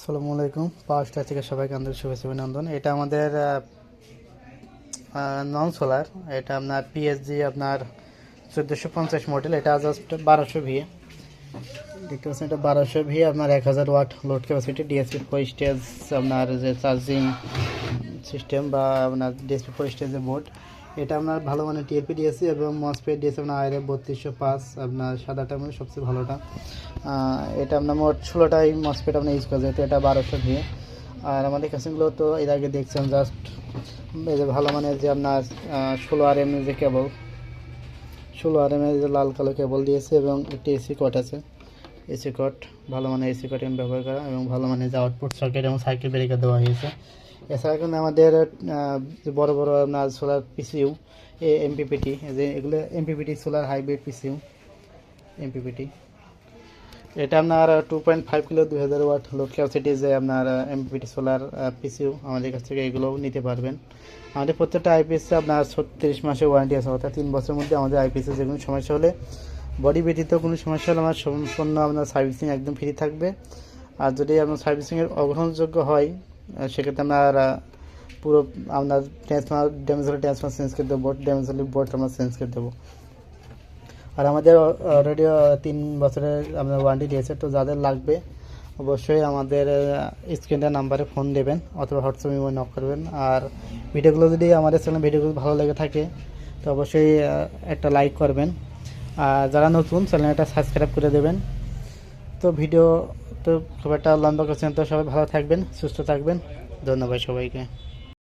আসসালামু আলাইকুম। পাওয়ার থেকে সবাইকে আন্তরিক শুভেচ্ছা অভিনন্দন। এটা আমাদের নন সোলার এটা আপনার পিএসজি আপনার চোদ্দোশো পঞ্চাশ মডেল এটা জাস্ট বারোশো ভি। দেখতে পাচ্ছেন, এটা বারোশো ভি। আপনার এক হাজার watt load capacity DSP four stage আপনার যে চার্জিং সিস্টেম বা আপনার ডিএসপি ফোর স্টেজের বোর্ড এটা আপনার ভালো মানের টিএলপি ডিএসসি এবং মসপেট ডিএসসি আপনার আইরে বত্রিশশো পাঁচ, আপনার সাদাটা মানে সবচেয়ে ভালোটা। এটা আপনার মোট ষোলোটাই মসপেট আপনার ইউজ করা যেহেতু এটা বারোশো দিয়ে। আর আমাদের কাছেগুলো তো এর আগে দেখছেন জাস্ট এই যে ভালো মানের যে আপনার ষোলো আর এম যে কেবল ষোলো আর এম যে লাল কালো কেবল দিয়েছে এবং একটি এসি কট আছে। এসি কট ভালো মানের এসি কট ব্যবহার করা এবং ভালো মানের যে আউটপুট সকেট এবং সাইকেল ব্রেকার দেওয়া হয়েছে। এছাড়া কিন্তু আমাদের বড় বড় আপনার সোলার পিসিউ এ এমপিপিটি যে এগুলো MPPT solar hybrid PCU MPPT এটা আপনার টু পয়েন্ট ফাইভ কিলো, দুই হাজার ওয়াট লোড ক্যাপাসিটি যে আপনার এমপিপিটি সোলার পিসিউ আমাদের কাছ থেকে এগুলোও নিতে পারবেন। আমাদের প্রত্যেকটা আইপিএসে আপনার ছত্রিশ মাসের ওয়ারেন্টি আছে, অর্থাৎ তিন বছরের মধ্যে আমাদের আইপিএসে যে কোনো সমস্যা হলে বডি ব্যতীত কোনো সমস্যা হলে আমার সম্পূর্ণ আপনার সার্ভিসিং একদম ফ্রি থাকবে। আর যদি আপনার সার্ভিসিংয়ের অগ্রহণযোগ্য হয় সেক্ষেত্রে আমরা পুরো আপনার ট্রান্সফার ড্যামেজ হলে ট্রান্সফার চেঞ্জ করে দেবো ড্যামেজ হলে বোর্ড আমরা চেঞ্জ করে দেবো। আর আমাদের অলরেডি তিন বছরের আপনার ওয়ারেন্টি দিয়েছে, তো যাদের লাগবে অবশ্যই আমাদের স্ক্রিনের নাম্বারে ফোন দেবেন অথবা হোয়াটসঅ্যাপ ইমো নক করবেন। আর ভিডিওগুলো যদি আমাদের চ্যানেল ভিডিওগুলো ভালো লেগে থাকে, তো অবশ্যই একটা লাইক করবেন। আর যারা নতুন চ্যানেলটা সাবস্ক্রাইব করে দেবেন। তো ভিডিও তো খুব একটা লম্বা করছেন তো সবাই ভালো থাকবেন সুস্থ থাকবেন। ধন্যবাদ সবাইকে।